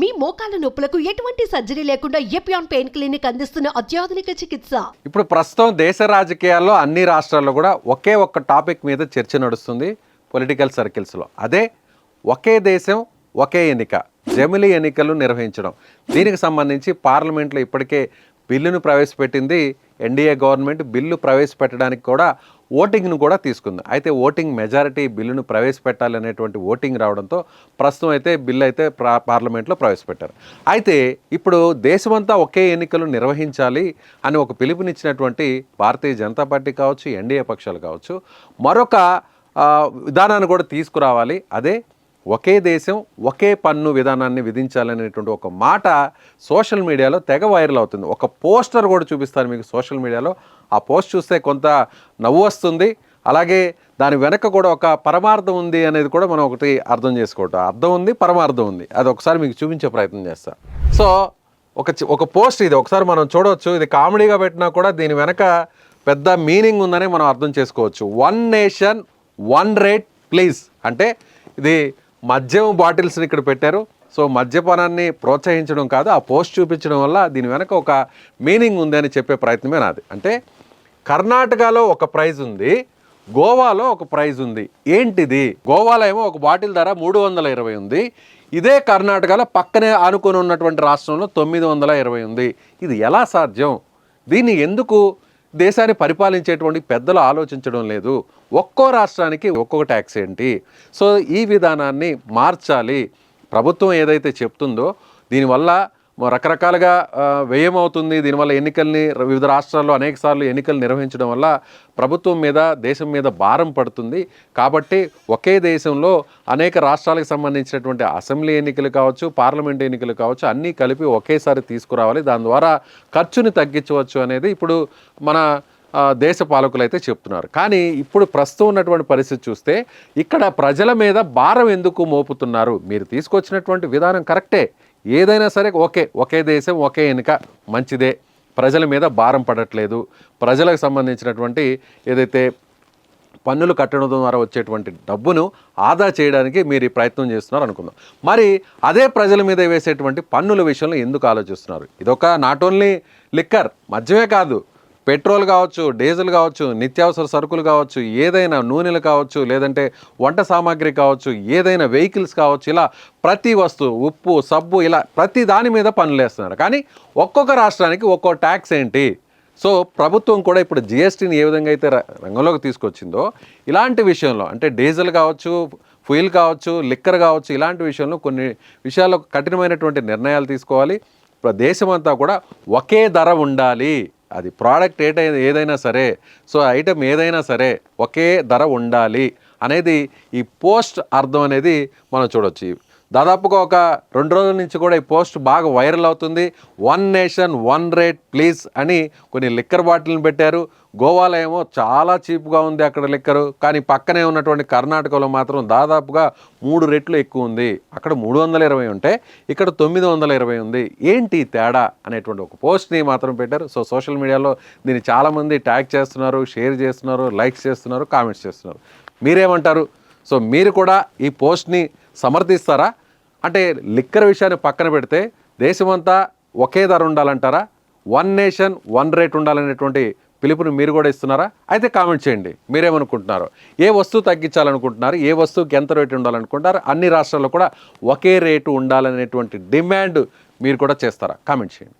మీ మోకాల నొప్పులకు ఎటువంటి సర్జరీ లేకుండా ఎపియాన్ పెయిన్ క్లినిక్ అందిస్తున్న అత్యాధునిక చికిత్స? ఇప్పుడు ప్రస్తుతం దేశ రాజకీయాల్లో అన్ని రాష్ట్రాల్లో కూడా ఒకే ఒక్క టాపిక్ మీద చర్చ నడుస్తుంది పొలిటికల్ సర్కిల్స్లో. అదే ఒకే దేశం ఒకే ఎన్నిక జమిలీ ఎన్నికలు నిర్వహించడం. దీనికి సంబంధించి పార్లమెంట్లో ఇప్పటికే బిల్లును ప్రవేశపెట్టింది ఎన్డీఏ గవర్నమెంట్. బిల్లు ప్రవేశపెట్టడానికి కూడా ఓటింగ్ను కూడా తీసుకుంది. అయితే ఓటింగ్ మెజారిటీ బిల్లును ప్రవేశపెట్టాలనేటువంటి ఓటింగ్ రావడంతో ప్రస్తుతం అయితే బిల్లు అయితే ప్రా పార్లమెంట్లో ప్రవేశపెట్టారు. అయితే ఇప్పుడు దేశమంతా ఒకే ఎన్నికలు నిర్వహించాలి అని ఒక పిలుపునిచ్చినటువంటి భారతీయ జనతా పార్టీ కావచ్చు ఎన్డీఏ పక్షాలు కావచ్చు మరొక విధానాన్ని కూడా తీసుకురావాలి. అదే ఒకే దేశం ఒకే పన్ను విధానాన్ని విధించాలనేటువంటి ఒక మాట సోషల్ మీడియాలో తెగ వైరల్ అవుతుంది. ఒక పోస్టర్ కూడా చూపిస్తాను మీకు సోషల్ మీడియాలో. ఆ పోస్ట్ చూస్తే కొంత నవ్వు వస్తుంది. అలాగే దాని వెనక కూడా ఒక పరమార్థం ఉంది అనేది కూడా మనం ఒకటి అర్థం చేసుకోవటం. అర్థం ఉంది పరమార్థం ఉంది. అది ఒకసారి మీకు చూపించే ప్రయత్నం చేస్తా. సో ఒక చి- ఒక పోస్ట్ ఇది. ఒకసారి మనం చూడవచ్చు ఇది కామెడీగా పెట్టినా కూడా దీని వెనక పెద్ద మీనింగ్ ఉందని మనం అర్థం చేసుకోవచ్చు. One nation one rate please. అంటే ఇది మద్యం బాటిల్స్ని ఇక్కడ పెట్టారు. సో మద్యపానాన్ని ప్రోత్సహించడం కాదు ఆ పోస్ట్ చూపించడం వల్ల దీని వెనక ఒక మీనింగ్ ఉంది అని చెప్పే ప్రయత్నమే నాది. అంటే కర్ణాటకలో ఒక ప్రైజ్ ఉంది గోవాలో ఒక ప్రైజ్ ఉంది. ఏంటిది? గోవాలో ఏమో ఒక బాటిల్ ధర మూడు వందల ఇరవై ఉంది. ఇదే కర్ణాటకలో పక్కనే ఆనుకొని ఉన్నటువంటి రాష్ట్రంలో తొమ్మిది వందల ఇరవై ఉంది. ఇది ఎలా సాధ్యం? దీన్ని ఎందుకు దేశాన్ని పరిపాలించేటువంటి పెద్దలు ఆలోచించడం లేదు. ఒక్కో రాష్ట్రానికి ఒక్కొక్క ట్యాక్స్ ఏంటి? సో ఈ విధానాన్ని మార్చాలి. ప్రభుత్వం ఏదైతే చెప్తుందో దీనివల్ల రకరకాలుగా వ్యయం అవుతుంది దీనివల్ల ఎన్నికల్ని వివిధ రాష్ట్రాల్లో అనేక సార్లు ఎన్నికలు నిర్వహించడం వల్ల ప్రభుత్వం మీద దేశం మీద భారం పడుతుంది. కాబట్టి ఒకే దేశంలో అనేక రాష్ట్రాలకు సంబంధించినటువంటి అసెంబ్లీ ఎన్నికలు కావచ్చు పార్లమెంట్ ఎన్నికలు కావచ్చు అన్నీ కలిపి ఒకేసారి తీసుకురావాలి. దాని ద్వారా ఖర్చుని తగ్గించవచ్చు అనేది ఇప్పుడు మన దేశ పాలకులు అయితే చెప్తున్నారు. కానీ ఇప్పుడు ప్రస్తుతం ఉన్నటువంటి పరిస్థితి చూస్తే ఇక్కడ ప్రజల మీద భారం ఎందుకు మోపుతున్నారు? మీరు తీసుకొచ్చినటువంటి విధానం కరెక్టే. ఏదైనా సరే ఒకే ఒకే దేశం ఒకే ఎన్నిక మంచిదే. ప్రజల మీద భారం పడట్లేదు. ప్రజలకు సంబంధించినటువంటి ఏదైతే పన్నులు కట్టడం ద్వారా వచ్చేటువంటి డబ్బును ఆదా చేయడానికి మీరు ఈ ప్రయత్నం చేస్తున్నారు అనుకుందాం. మరి అదే ప్రజల మీద వేసేటువంటి పన్నుల విషయంలో ఎందుకు ఆలోచిస్తున్నారు? ఇదొక నాట్ ఓన్లీ లిక్కర్ మద్యమే కాదు. పెట్రోల్ కావచ్చు డీజిల్ కావచ్చు నిత్యావసర సరుకులు కావచ్చు ఏదైనా నూనెలు కావచ్చు లేదంటే వంట సామాగ్రి కావచ్చు ఏదైనా వెహికల్స్ కావచ్చు ఇలా ప్రతి వస్తువు ఉప్పు సబ్బు ఇలా ప్రతి దాని మీద పనులు వేస్తున్నారు కానీ ఒక్కొక్క రాష్ట్రానికి ఒక్కో ట్యాక్స్ ఏంటి? సో ప్రభుత్వం కూడా ఇప్పుడు జిఎస్టీని ఏ విధంగా అయితే ర- రంగంలోకి తీసుకొచ్చిందో ఇలాంటి విషయంలో అంటే డీజిల్ కావచ్చు ఫుయిల్ కావచ్చు లిక్కర్ కావచ్చు ఇలాంటి విషయంలో కొన్ని విషయాల్లో కఠినమైనటువంటి నిర్ణయాలు తీసుకోవాలి. ఇప్పుడు దేశమంతా కూడా ఒకే ధర ఉండాలి. అది ప్రోడక్ట్ ఏదైనా ఏదైనా సరే సో ఐటెం ఏదైనా సరే ఒకే ధర ఉండాలి అనేది ఈ పోస్ట్ అర్థం అనేది మనం చూడొచ్చు. దాదాపుగా ఒక రెండు రోజుల నుంచి కూడా ఈ పోస్ట్ బాగా వైరల్ అవుతుంది. One nation one rate please అని కొన్ని లిక్కర్ బాటిల్ని పెట్టారు. గోవాలో ఏమో చాలా చీప్గా ఉంది అక్కడ లిక్కరు. కానీ పక్కనే ఉన్నటువంటి కర్ణాటకలో మాత్రం దాదాపుగా మూడు రెట్లు ఎక్కువ ఉంది. అక్కడ మూడు వందల ఇరవై ఉంటే ఇక్కడ తొమ్మిది వందల ఇరవై ఉంది. ఏంటి తేడా అనేటువంటి ఒక పోస్ట్ని మాత్రం పెట్టారు. సో సోషల్ మీడియాలో దీన్ని చాలామంది ట్యాగ్ చేస్తున్నారు షేర్ చేస్తున్నారు లైక్స్ చేస్తున్నారు కామెంట్స్ చేస్తున్నారు. మీరేమంటారు? సో మీరు కూడా ఈ పోస్ట్ని సమర్థిస్తారా? అంటే లిక్కర్ విషయాన్ని పక్కన పెడితే దేశమంతా ఒకే ధర ఉండాలంటారా? వన్ నేషన్ వన్ రేట్ ఉండాలనేటువంటి పిలుపుని మీరు కూడా ఇస్తున్నారా? అయితే కామెంట్ చేయండి. మీరేమనుకుంటున్నారు? ఏ వస్తువు తగ్గించాలనుకుంటున్నారు? ఏ వస్తువుకి ఎంత రేటు ఉండాలనుకుంటారు అన్ని రాష్ట్రాల్లో కూడా ఒకే రేటు ఉండాలనేటువంటి డిమాండ్ మీరు కూడా చేస్తారా? కామెంట్ చేయండి.